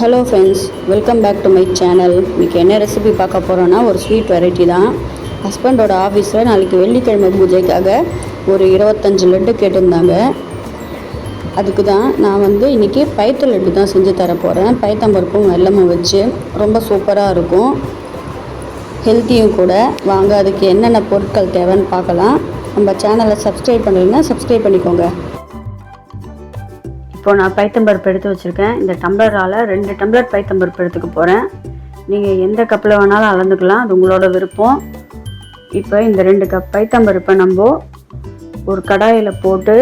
Hello friends welcome back to my channel இன்றைக்கி என்ன recipe பார்க்க போகிறோன்னா ஒரு ஸ்வீட் வெரைட்டி தான். ஹஸ்பண்டோட ஆஃபீஸில் நாளைக்கு வெள்ளிக்கிழமை பூஜைக்காக ஒரு இருபத்தஞ்சி லட்டு கேட்டிருந்தாங்க. அதுக்கு தான் நான் வந்து இன்றைக்கி பயத்த லட்டு தான் செஞ்சு தர போகிறேன் பயத்தம்பருப்பும் வெள்ளமும் வச்சு ரொம்ப சூப்பராக இருக்கும். ஹெல்த்தியும் கூட. வாங்க அதுக்கு என்னென்ன பொருட்கள் தேவைன்னு பார்க்கலாம். நம்ம சேனலை சப்ஸ்கிரைப் பண்ணலைன்னா சப்ஸ்கிரைப் பண்ணிக்கோங்க. இப்போ நான் பைத்தம்பருப்பு எடுத்து வச்சுருக்கேன். இந்த டம்ளரால் ரெண்டு டம்ளர் பைத்தம்பருப்பு எடுத்துக்க போகிறேன் நீங்கள் எந்த கப்பில் வேணாலும் அளந்துக்கலாம் அது உங்களோட விருப்பம். இப்போ இந்த ரெண்டு கப் பைத்தம்பருப்பை நம்ம ஒரு கடாயில் போட்டு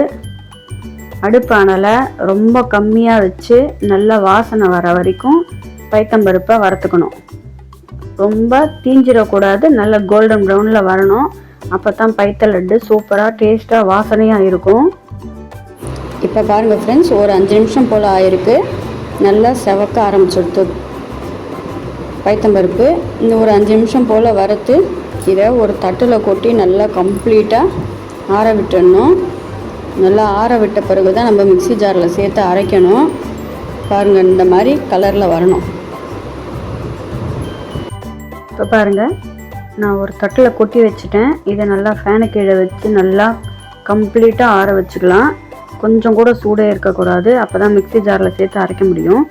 அடுப்பு அனலை ரொம்ப கம்மியாக வச்சு நல்ல வாசனை வர வரைக்கும் பைத்தம்பருப்பை வறுத்துக்கணும். ரொம்ப தீஞ்சிடக்கூடாது நல்ல கோல்டன் ப்ரௌனில் வரணும். அப்போ தான் பைத்த லட்டு சூப்பராக டேஸ்ட்டாக வாசனையாக இருக்கும். இப்போ பாருங்கள் ஃப்ரெண்ட்ஸ் ஒரு அஞ்சு நிமிஷம் போல் ஆயிருக்கு. நல்லா செவக்க ஆரம்பிச்சிடுத்து பைத்தம்பருப்பு இந்த ஒரு அஞ்சு நிமிஷம் போல் வறுத்து இதை ஒரு தட்டில் கொட்டி நல்லா கம்ப்ளீட்டாக ஆற விட்டுடணும் நல்லா ஆற விட்ட பிறகு தான் நம்ம மிக்ஸி ஜாரில் சேர்த்து அரைக்கணும். பாருங்கள் இந்த மாதிரி கலரில் வரணும். இப்போ பாருங்கள் நான் ஒரு தட்டில் கொட்டி வச்சுட்டேன். இதை நல்லா ஃபேனு கீழே வச்சு நல்லா கம்ப்ளீட்டாக ஆற வச்சுக்கலாம். கொஞ்சம் கூட சூடே இருக்கக்கூடாது. அப்போ தான் மிக்ஸி ஜாரில் சேர்த்து அரைக்க முடியும்.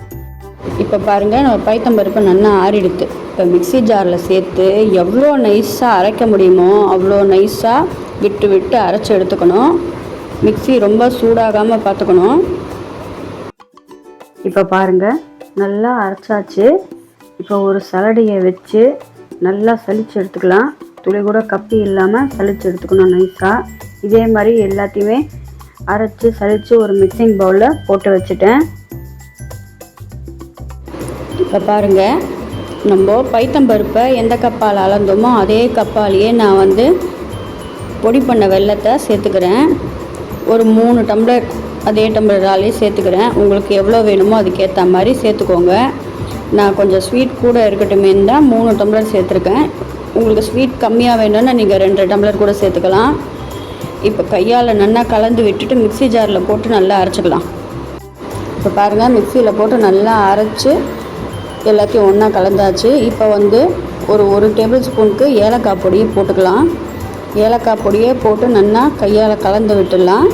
இப்போ பாருங்கள் நம்ம பைத்தம்பருப்பு நல்லா ஆறிடுது இப்போ மிக்ஸி ஜாரில் சேர்த்து எவ்வளோ நைஸாக அரைக்க முடியுமோ அவ்வளோ நைஸாக விட்டு விட்டு அரைச்சி எடுத்துக்கணும். மிக்ஸி ரொம்ப சூடாகாமல் பார்த்துக்கணும் இப்போ பாருங்கள் நல்லா அரைச்சாச்சு. இப்போ ஒரு சலடையை வச்சு நல்லா சலிச்சு எடுத்துக்கலாம். துளி கூட கப்பி இல்லாமல் சலிச்சு எடுத்துக்கணும் நைஸாக இதே மாதிரி எல்லாத்தையுமே அரைச்சி சலித்து ஒரு மிக்சிங் பவுலில் போட்டு வச்சுட்டேன். இப்போ பாருங்கள் நம்ம பைத்தம்பருப்பை எந்த கப்பால் அளந்தோமோ அதே கப்பாலேயே நான் வந்து பொடி பண்ண வெல்லத்தை சேர்த்துக்கிறேன். ஒரு மூணு டம்ளர் அதே டம்ளராலே சேர்த்துக்கிறேன். உங்களுக்கு எவ்வளோ வேணுமோ அதுக்கேற்ற மாதிரி சேர்த்துக்கோங்க. நான் கொஞ்சம் ஸ்வீட் கூட இருக்கட்டுமேன்னு தான் மூணு டம்ளர் சேர்த்துருக்கேன். உங்களுக்கு ஸ்வீட் கம்மியாக வேணும்னா நீங்கள் ரெண்டு டம்ளர் கூட சேர்த்துக்கலாம். இப்போ கையால் நல்லா கலந்து விட்டுட்டு மிக்ஸி ஜாரில் போட்டு நல்லா அரைச்சிக்கலாம். இப்போ பாருங்கள் மிக்சியில் போட்டு நல்லா அரைச்சி எல்லாத்தையும் ஒன்றா கலந்தாச்சு. இப்போ வந்து ஒரு ஒரு டேபிள் ஸ்பூனுக்கு ஏலக்காய் பொடியை போட்டுக்கலாம். ஏலக்காய் பொடியே போட்டு நல்லா கையால் கலந்து விட்டுடலாம்.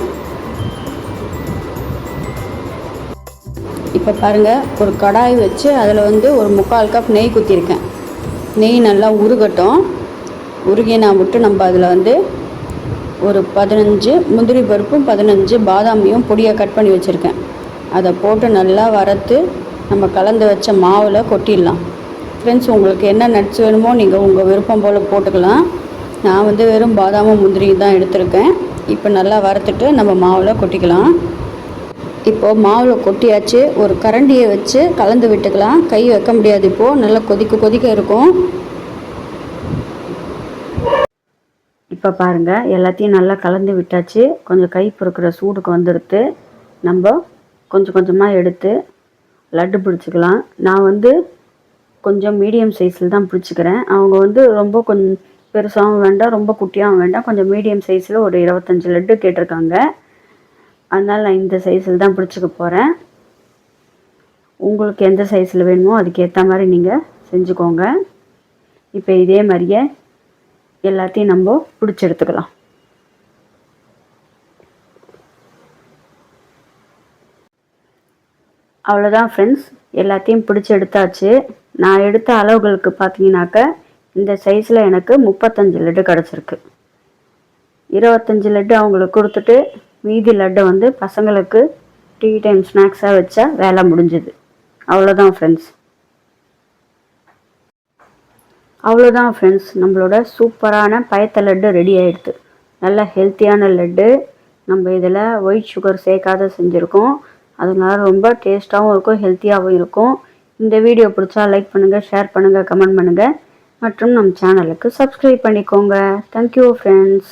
இப்போ பாருங்கள் ஒரு கடாய் வச்சு அதில் வந்து ஒரு முக்கால் கப் நெய் குத்திருக்கேன். நெய் நல்லா உருகட்டும். உருகி நான் விட்டு நம்ம அதில் வந்து ஒரு பதினஞ்சு முந்திரி பருப்பும் பதினஞ்சு பாதாமியும் பொடியாக கட் பண்ணி வச்சுருக்கேன். அதை போட்டு நல்லா வறுத்து நம்ம கலந்து வச்ச மாவில் கொட்டிடலாம். ஃப்ரெண்ட்ஸ் உங்களுக்கு என்ன நட்ஸ் வேணுமோ நீங்கள் உங்கள் விருப்பம் போல் போட்டுக்கலாம். நான் வந்து வெறும் பாதாமும் முந்திரியும் தான் எடுத்திருக்கேன். இப்போ நல்லா வறுத்துட்டு நம்ம மாவில் கொட்டிக்கலாம். இப்போது மாவில் கொட்டியாச்சு. ஒரு கரண்டியை வச்சு கலந்து விட்டுக்கலாம். கை வைக்க முடியாது இப்போது நல்லா கொதிக்க கொதிக்க இருக்கும். இப்போ பாருங்கள் எல்லாத்தையும் நல்லா கலந்து விட்டாச்சு. கொஞ்சம் கை பொறுக்கிற சூடுக்கு வந்துடுத்து நம்ம கொஞ்சம் கொஞ்சமாக எடுத்து லட்டு பிடிச்சிக்கலாம். நான் வந்து கொஞ்சம் மீடியம் சைஸில் தான் பிடிச்சிக்கிறேன். அவங்க வந்து ரொம்ப கொஞ்சம் பெருசாகவும் வேண்டாம் ரொம்ப குட்டியாகவும் வேண்டாம். கொஞ்சம் மீடியம் சைஸில் ஒரு இருபத்தஞ்சி லட்டு கேட்டிருக்காங்க. அதனால் நான் இந்த சைஸில் தான் பிடிச்சிக்க போகிறேன் உங்களுக்கு எந்த சைஸில் வேணுமோ அதுக்கேற்ற மாதிரி நீங்கள் செஞ்சுக்கோங்க. இப்போ இதே மாதிரியே எல்லாத்தையும் நம்ம பிடிச்சி எடுத்துக்கலாம் அவ்வளோதான் ஃப்ரெண்ட்ஸ் எல்லாத்தையும் பிடிச்சி எடுத்தாச்சு நான் எடுத்த அளவுகளுக்கு பார்த்தீங்கன்னாக்க இந்த சைஸில் எனக்கு முப்பத்தஞ்சு லட்டு கிடச்சிருக்கு. இருபத்தஞ்சி லட்டு அவங்களுக்கு கொடுத்துட்டு மீதி லட்டை வந்து பசங்களுக்கு டீ டைம் ஸ்நாக்ஸாக வச்சா வேலை முடிஞ்சுது. அவ்வளோதான் ஃப்ரெண்ட்ஸ் அவ்வளோதான் ஃப்ரெண்ட்ஸ் நம்மளோட சூப்பரான பயத்த லட்டு ரெடி ஆகிடுது நல்ல ஹெல்த்தியான லட்டு. நம்ம இதில் ஒயிட் சுகர் சேர்க்காத செஞ்சுருக்கோம். அதனால ரொம்ப டேஸ்ட்டாகவும் இருக்கும் ஹெல்த்தியாகவும் இருக்கும். இந்த வீடியோ பிடிச்சா லைக் பண்ணுங்கள் ஷேர் பண்ணுங்கள் கமெண்ட் பண்ணுங்கள் மற்றும் நம் சேனலுக்கு சப்ஸ்கிரைப் பண்ணிக்கோங்க. Thank you friends